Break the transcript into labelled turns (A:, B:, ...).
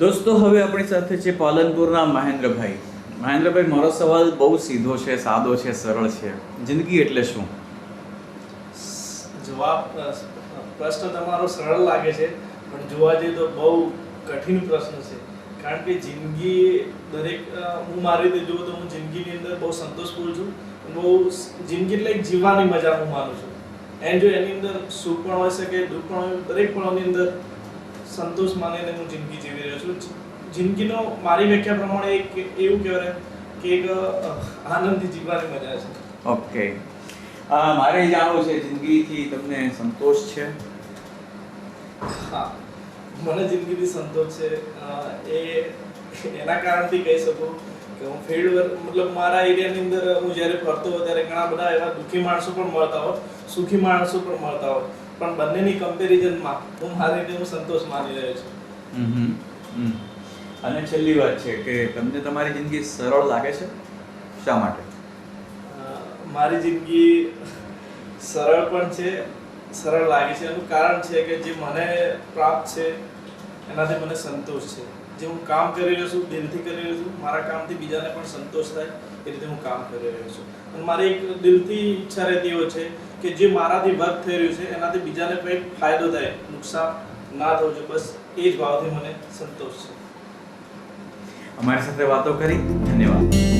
A: દોસ્તો, હવે આપણી સાથે છે પાલનપુરના મહેન્દ્રભાઈ. મહેન્દ્રભાઈ, મારો સવાલ બહુ સીધો છે, સાદો છે, સરળ છે. જિંદગી એટલે શું?
B: જવાબ પ્રશ્ન તમારો સરળ લાગે છે, પણ જોવા જઈએ તો બહુ કઠિન પ્રશ્ન છે. કારણ કે જિંદગી દરેક હું મારી રીતે જોઉં તો હું જિંદગીની અંદર બહુ સંતોષપૂર્ણ છું. બહુ જિંદગી એટલે એક જીવવાની મજા હું માનું છું. એન્ડ જો એની અંદર સુખ પણ હોઈ શકે દુઃખ પણ હોય દરેક પળોની અંદર સંતોષ માનીને હું જિંદગી જીવી રહ્યો છું. જિંદગીનો મારી વ્યાખ્યા પ્રમાણે એક એવું કહેવાય કે એક આનંદથી જીવવાની મજા છે.
A: ઓકે. મારે જાણવું છે જિંદગીથી તમને સંતોષ છે?
B: હા. મને જિંદગીથી સંતોષ છે. એ એના કારણથી કહી શકું કે હું ફિલ્ડ વર્ક મતલબ મારા એરિયાની અંદર હું જ્યારે ફરતો હોઉં ત્યારે ઘણા બધા એવા દુઃખી માણસો પણ મળતા હોય સુખી માણસો પણ મળતા હોય પણ બંનેની કમ્પેરિઝનમાં હું મારી રીતે હું સંતોષ માની રહ્યો છું.
A: અને છેલ્લી વાત છે કે તમને તમારી જિંદગી સરળ લાગે છે? શા માટે?
B: મારી જિંદગી સરળ પણ છે સરળ લાગે છે. એનું કારણ છે કે જે મને પ્રાપ્ત છે, એનાથી મને સંતોષ છે. જે હું કામ કરી રહ્યો છું, દિલથી કરી રહ્યો છું, મારા કામથી બીજાને પણ સંતોષ થાય એ રીતે હું કામ કરી રહ્યો છું. અને મારી એક દિલથી ઈચ્છા રહેતી હોય છે કે જે મારાથી વર્ક થઈ રહ્યું છે, એનાથી બીજાને કંઈક ફાયદો થાય, નુકસાન ના થવું જોઈએ. બસ એ જ ભાવથી મને સંતોષ છે.
A: અમારી સાથે વાતો કરી. ધન્યવાદ.